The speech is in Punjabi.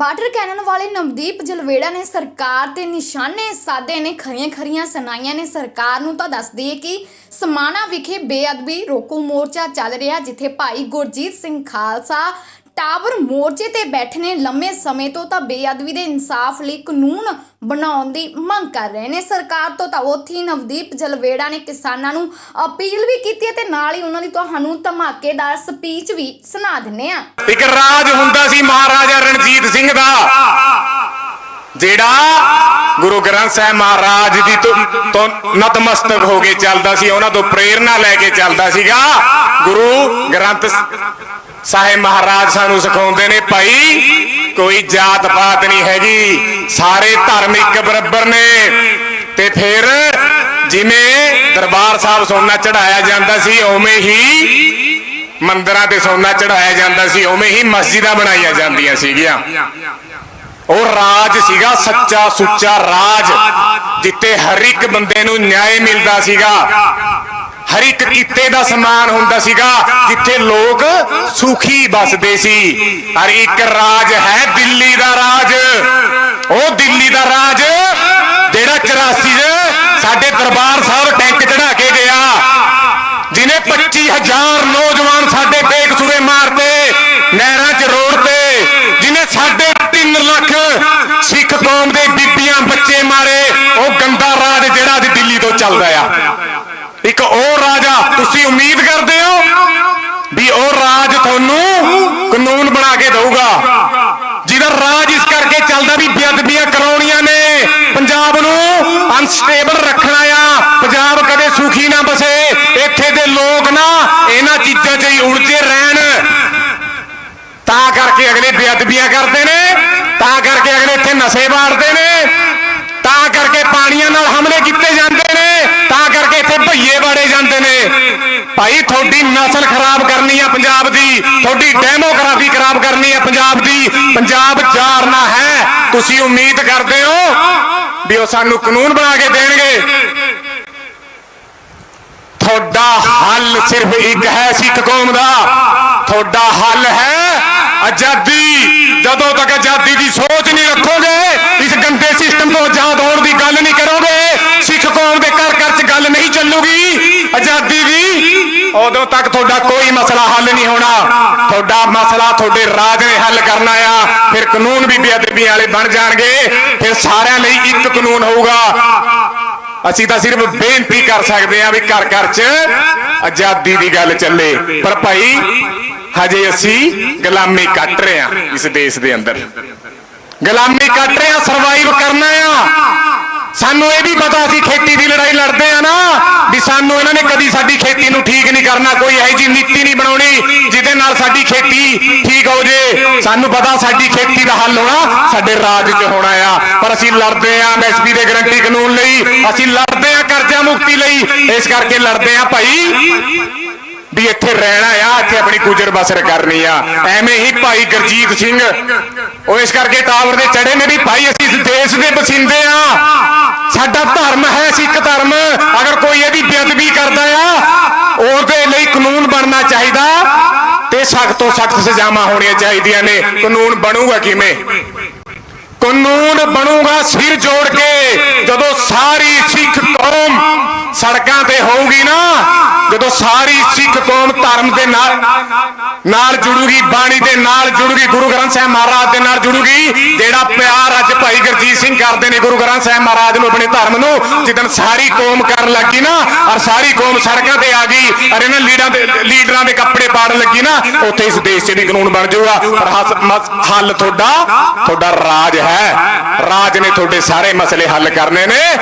ਵਾਟਰ ਕੈਨਨ ਵਾਲੇ ਨਵਦੀਪ ਜਲਵੇੜਾ ਨੇ ਸਰਕਾਰ ਤੇ ਨਿਸ਼ਾਨੇ ਸਾਧੇ ਨੇ, ਖਰੀਆਂ ਖਰੀਆਂ ਸੁਣਾਈਆਂ ਨੇ ਸਰਕਾਰ ਨੂੰ ਤਾਂ ਦੱਸਦੀ ਦਈਏ ਕਿ ਸਮਾਣਾ ਵਿਖੇ ਬੇਅਦਬੀ ਰੋਕੂ ਮੋਰਚਾ ਚੱਲ ਰਿਹਾ, ਜਿੱਥੇ ਭਾਈ ਗੁਰਜੀਤ ਸਿੰਘ ਖਾਲਸਾ ਟਾਵਰ ਮੋਰਚੇ ਤੇ ਬੈਠੇ ਨੇ ਲੰਮੇ ਸਮੇਂ ਤੋਂ ਤਾਂ ਬੇਅਦਬੀ ਦੇ ਇਨਸਾਫ ਲਈ ਕਾਨੂੰਨ ਬਣਾਉਣ ਦੀ ਮੰਗ ਕਰ ਰਹੇ ਨੇ। ਸਰਕਾਰ ਤੋਂ ਤਾਂ ਉੱਥੇ ਨਵਦੀਪ ਜਲਵੇੜਾ ਨੇ ਕਿਸਾਨਾਂ ਨੂੰ ਅਪੀਲ ਵੀ ਕੀਤੀ ਹੈ ਤੇ ਨਾਲ ਹੀ ਉਹਨਾਂ ਦੀ ਤੁਹਾਨੂੰ ਧਮਾਕੇਦਾਰ ਸਪੀਚ ਵੀ ਸੁਣਾ ਦਿੰਨੇ ਆ ਇੱਕ ਰਾਜ ਹੁੰਦਾ ਸੀ ਮਹਾਰਾਜਾ ਰਣਜੀਤ ਸਿੰਘ ਦਾ, ਜਿਹੜਾ ਗੁਰੂ ਗ੍ਰੰਥ ਸਾਹਿਬ ਮਹਾਰਾਜ ਦੀ ਤੋਂ ਨਤਮਸਤਕ ਹੋ ਕੇ ਚੱਲਦਾ ਸੀ, ਉਹਨਾਂ ਤੋਂ ਪ੍ਰੇਰਣਾ ਲੈ ਕੇ ਚੱਲਦਾ ਸੀਗਾ। ਗੁਰੂ ਗ੍ਰੰਥ ਸਾਹਿਬ ਮਹਾਰਾਜ ਸਾਨੂੰ ਸਿਖਾਉਂਦੇ ਨੇ, ਭਾਈ ਕੋਈ ਜਾਤ ਪਾਤ ਨਹੀਂ ਹੈਗੀ, ਸਾਰੇ ਧਰਮ ਇੱਕ ਬਰਾਬਰ ਨੇ। ਤੇ ਫਿਰ ਜਿਵੇਂ ਦਰਬਾਰ ਸਾਹਿਬ ਸੋਨਾ ਚੜਾਇਆ ਜਾਂਦਾ ਸੀ, ਉਵੇਂ ਹੀ ਮੰਦਰਾਂ ਤੇ ਸੋਨਾ ਚੜਾਇਆ ਜਾਂਦਾ ਸੀ, ਉਵੇਂ ਹੀ ਮਸਜਿਦਾਂ ਬਣਾਈਆਂ ਜਾਂਦੀਆਂ ਸੀਗੀਆਂ। ਉਹ ਰਾਜ ਸੀਗਾ, ਸੱਚਾ ਸੁੱਚਾ ਰਾਜ ਜਿੱਤੇ ਹਰ ਇੱਕ ਬੰਦੇ ਨੂੰ ਨਿਆਂ ਮਿਲਦਾ ਸੀਗਾ। ਹਰ ਇੱਕ ਕਿੱਤੇ ਦਾ ਸਮਾਨ ਹੁੰਦਾ ਸੀਗਾ, ਜਿੱਥੇ ਲੋਕ ਸੁਖੀ ਬਸਦੇ ਸੀ। ਹਰ ਇੱਕ ਰਾਜ ਹੈ ਦਿੱਲੀ ਦਾ ਰਾਜ। ਉਹ ਦਿੱਲੀ ਦਾ ਰਾਜ ਜਿਹੜਾ 84 ਸਾਡੇ ਦਰਬਾਰ ਸਾਹਿਬ ਟੈਂਕ ਚੜਾ ਕੇ ਗਿਆ ਜਿਨੇ 25000 ਨੌਜਵਾਨ ਸਾਡੇ ਬੇਕਸੂਰੇ ਮਾਰਤੇ ਨਹਿਰਾਂ 'ਚ ਰੋੜ ਤੇ ਜਿਨੇ ਸਾਡੇ 3 ਲੱਖ ਸਿੱਖ ਕੌਮ ਦੇ ਬੀਬੀਆਂ ਬੱਚੇ ਮਾਰੇ ਉਹ ਗੰਦਾ ਰਾਜ ਜਿਹੜਾ ਅੱਜ ਦਿੱਲੀ ਤੋਂ ਚੱਲਦਾ ਆ। ਇੱਕ ਉਹ ਰਾਜਾ, ਤੁਸੀਂ ਉਮੀਦ ਕਰਦੇ ਹੋ ਵੀ ਉਹ ਰਾਜ ਤੁਹਾਨੂੰ ਕਾਨੂੰਨ ਬਣਾ ਕੇ ਦਊਗਾ? ਜਿਹਦਾ ਰਾਜ ਇਸ ਕਰਕੇ ਚੱਲਦਾ ਵੀ ਬੇਅਦਬੀਆਂ ਕਰਾਉਣੀਆਂ ਨੇ। ਪੰਜਾਬ ਨੂੰ ਅਨਸਟੇਬਲ ਰੱਖਣਾ ਆ। ਪੰਜਾਬ ਕਦੇ ਸੁਖੀ ਨਾ ਬਸੇ। ਇੱਥੇ ਦੇ ਲੋਕ ਨਾ ਇਹਨਾਂ ਚੀਜ਼ਾਂ 'ਚ ਹੀ ਉਲਝੇ ਰਹਿਣ। ਤਾਂ ਕਰਕੇ ਅਗਲੇ ਬੇਅਦਬੀਆਂ ਕਰਦੇ ਨੇ। ਤਾਂ ਕਰਕੇ ਅਗਲੇ ਇੱਥੇ ਨਸ਼ੇ ਵਾੜਦੇ ਨੇ। ਤਾਂ ਕਰਕੇ ਪਾਣੀਆਂ ਨਾਲ ਹਮਲੇ ਕੀਤੇ ਜਾਂਦੇ ਨੇ ਤਾਂ ਕਰਕੇ ਇੱਥੇ ਭਈਏ ਵਾੜੇ ਜਾਂਦੇ ਨੇ ਭਾਈ, ਤੁਹਾਡੀ ਨਸਲ ਖਰਾਬ ਕਰਨੀ ਆ ਪੰਜਾਬ ਦੀ, ਤੁਹਾਡੀ ਡੈਮੋਗ੍ਰਾਫੀ ਖਰਾਬ ਕਰਨੀ ਆ ਪੰਜਾਬ ਦੀ। ਪੰਜਾਬ ਜਾਰਨਾ ਹੈ, ਤੁਸੀਂ ਉਮੀਦ ਕਰਦੇ ਹੋ ਵੀ ਉਹ ਸਾਨੂੰ ਕਾਨੂੰਨ ਬਣਾ ਕੇ ਦੇਣਗੇ? ਤੁਹਾਡਾ ਹੱਲ ਸਿਰਫ ਇੱਕ ਹੈ ਸਿੱਖ ਕੌਮ ਦਾ। ਤੁਹਾਡਾ ਹੱਲ ਹੈ ਆਜ਼ਾਦੀ। ਜਦੋਂ ਤੱਕ ਆਜ਼ਾਦੀ ਦੀ ਸੋਚ ਨਹੀਂ ਰੱਖੋਗੇ, ਇਸ ਗੰਦੇ ਸਿਸਟਮ ਤੋਂ ਆਜ਼ਾਦ ਹੋਣ ਦੀ ਗੱਲ ਨਹੀਂ ਕਰੋਗੇ ਸਿੱਖ ਕੌਮ ਦੇ ਘਰ ਘਰ 'ਚ ਗੱਲ ਨਹੀਂ ਚੱਲੂਗੀ ਆਜ਼ਾਦੀ ਦੀ ਉਦੋਂ ਤੱਕ ਤੁਹਾਡਾ ਕੋਈ ਮਸਲਾ ਹੱਲ ਨਹੀਂ ਹੋਣਾ। ਤੁਹਾਡਾ ਮਸਲਾ ਤੁਹਾਡੇ ਰਾਜ ਨੇ ਹੱਲ ਕਰਨਾ ਆ। ਫਿਰ ਕਾਨੂੰਨ ਵੀ ਬੇਅਦਬੀ ਵਾਲੇ ਬਣ ਜਾਣਗੇ। ਫਿਰ ਸਾਰਿਆਂ ਲਈ ਇੱਕ ਕਾਨੂੰਨ ਹੋਊਗਾ। ਅਸੀਂ ਤਾਂ ਸਿਰਫ ਬੇਨਤੀ ਕਰ ਸਕਦੇ ਹਾਂ ਵੀ ਘਰ ਘਰ 'ਚ ਆਜ਼ਾਦੀ ਦੀ ਗੱਲ ਚੱਲੇ। ਪਰ ਭਾਈ, ਹਜੇ ਅਸੀਂ ਗੁਲਾਮੀ ਕੱਟ ਰਹੇ ਹਾਂ ਇਸ ਦੇਸ਼ ਦੇ ਅੰਦਰ। ਗੁਲਾਮੀ ਕੱਟ ਰਹੇ ਹਾਂ ਸਰਵਾਈਵ ਕਰਨਾ ਆ। ਸਾਨੂੰ ਇਹ ਵੀ ਪਤਾ ਅਸੀਂ ਖੇਤੀ ਦੀ ਲੜਾਈ ਲੜਦੇ ਆ ਨਾ ਵੀ ਸਾਨੂੰ ਇਹਨਾਂ ਨੇ ਕਦੀ ਸਾਡੀ ਖੇਤੀ ਨੂੰ ਠੀਕ ਨਹੀਂ ਕਰਨਾ, ਕੋਈ ਇਹੋ ਜੀ ਨੀਤੀ ਨਹੀਂ ਬਣਾਉਣੀ ਜਿਹਦੇ ਨਾਲ ਸਾਡੀ ਖੇਤੀ ਠੀਕ ਹੋ ਜੇ। ਸਾਨੂੰ ਪਤਾ ਸਾਡੀ ਖੇਤੀ ਦਾ ਹੱਲ ਹੋਣਾ ਸਾਡੇ ਰਾਜ 'ਚ ਹੋਣਾ ਆ। ਪਰ ਅਸੀਂ ਲੜਦੇ ਆ ਐਮਐਸਪੀ ਦੇ ਗਰੰਟੀ ਕਾਨੂੰਨ ਲਈ। ਅਸੀਂ ਲੜਦੇ ਆ ਕਰਜ਼ਾ ਮੁਕਤੀ ਲਈ। ਇਸ ਕਰਕੇ ਲੜਦੇ ਆ ਭਾਈ ਵੀ ਇੱਥੇ ਰਹਿਣਾ ਆ, ਇੱਥੇ ਆਪਣੀ ਗੁਜ਼ਰ ਬਸਰ ਕਰਨੀ ਆ। ਐਵੇਂ ਹੀ ਭਾਈ ਗੁਰਜੀਤ ਸਿੰਘ। ਉਹ ਇਸ ਕਰਕੇ ਟਾਵਰ ਦੇ ਚੜੇ ਨੇ ਵੀ ਭਾਈ ਅਸੀਂ ਇਸ ਦੇਸ਼ ਦੇ ਵਸਿੰਦੇ ਆ। ਸਾਡਾ ਧਰਮ ਹੈ ਸਿੱਖ ਧਰਮ। ਅਗਰ ਕੋਈ ਇਹਦੀ ਬੇਅਦਬੀ ਕਰਦਾ ਆ, ਉਹਦੇ ਲਈ ਕਾਨੂੰਨ ਬਣਨਾ ਚਾਹੀਦਾ ਤੇ ਸਖਤ ਤੋਂ ਸਖਤ ਸਜ਼ਾਵਾਂ ਹੋਣੀਆਂ ਚਾਹੀਦੀਆਂ ਨੇ। ਕਾਨੂੰਨ ਬਣੂਗਾ ਕਿਵੇਂ? ਕਾਨੂੰਨ ਬਣੂਗਾ ਸਿਰ ਜੋੜ ਕੇ। ਜਦੋਂ ਸਾਰੀ ਸਿੱਖ ਕੌਮ ਸੜਕਾਂ ਤੇ ਹੋਊਗੀ ਨਾ ਸਾਰੀ ਸਿੱਖ ਕੌਮ ਧਰਮ ਦੇ ਨਾਲ ਨਾਲ ਜੁੜੂਗੀ, ਬਾਣੀ ਦੇ ਨਾਲ ਜੁੜੂਗੀ, ਗੁਰੂ ਗ੍ਰੰਥ ਸਾਹਿਬ ਮਹਾਰਾਜ ਦੇ ਨਾਲ ਜੁੜੂਗੀ, ਜਿਹੜਾ ਪਿਆਰ ਅੱਜ ਭਾਈ ਗੁਰਜੀਤ ਸਿੰਘ ਕਰਦੇ ਨੇ ਗੁਰੂ ਗ੍ਰੰਥ ਸਾਹਿਬ ਮਹਾਰਾਜ ਨੂੰ ਆਪਣੇ ਧਰਮ ਨੂੰ, ਜਿੱਦਣ ਸਾਰੀ ਕੌਮ ਕਰਨ ਲੱਗੀ ਨਾ, ਔਰ ਸਾਰੀ ਕੌਮ ਸੜਕਾਂ ਤੇ ਆ ਗਈ, ਔਰ ਇਹਨਾਂ ਲੀਡਰਾਂ ਦੇ ਲੀਡਰਾਂ ਦੇ ਕੱਪੜੇ ਪਾੜਨ ਲੱਗੀ ਨਾ, ਉੱਥੇ ਇਸ ਦੇਸ਼ 'ਚ ਵੀ ਕਾਨੂੰਨ ਬਣ ਜਾਊਗਾ। ਪਰ ਹੱਲ ਤੁਹਾਡਾ ਤੁਹਾਡਾ ਰਾਜ ਹੈ। ਰਾਜ ਨੇ ਤੁਹਾਡੇ ਸਾਰੇ ਮਸਲੇ ਹੱਲ ਕਰਨੇ ਨੇ।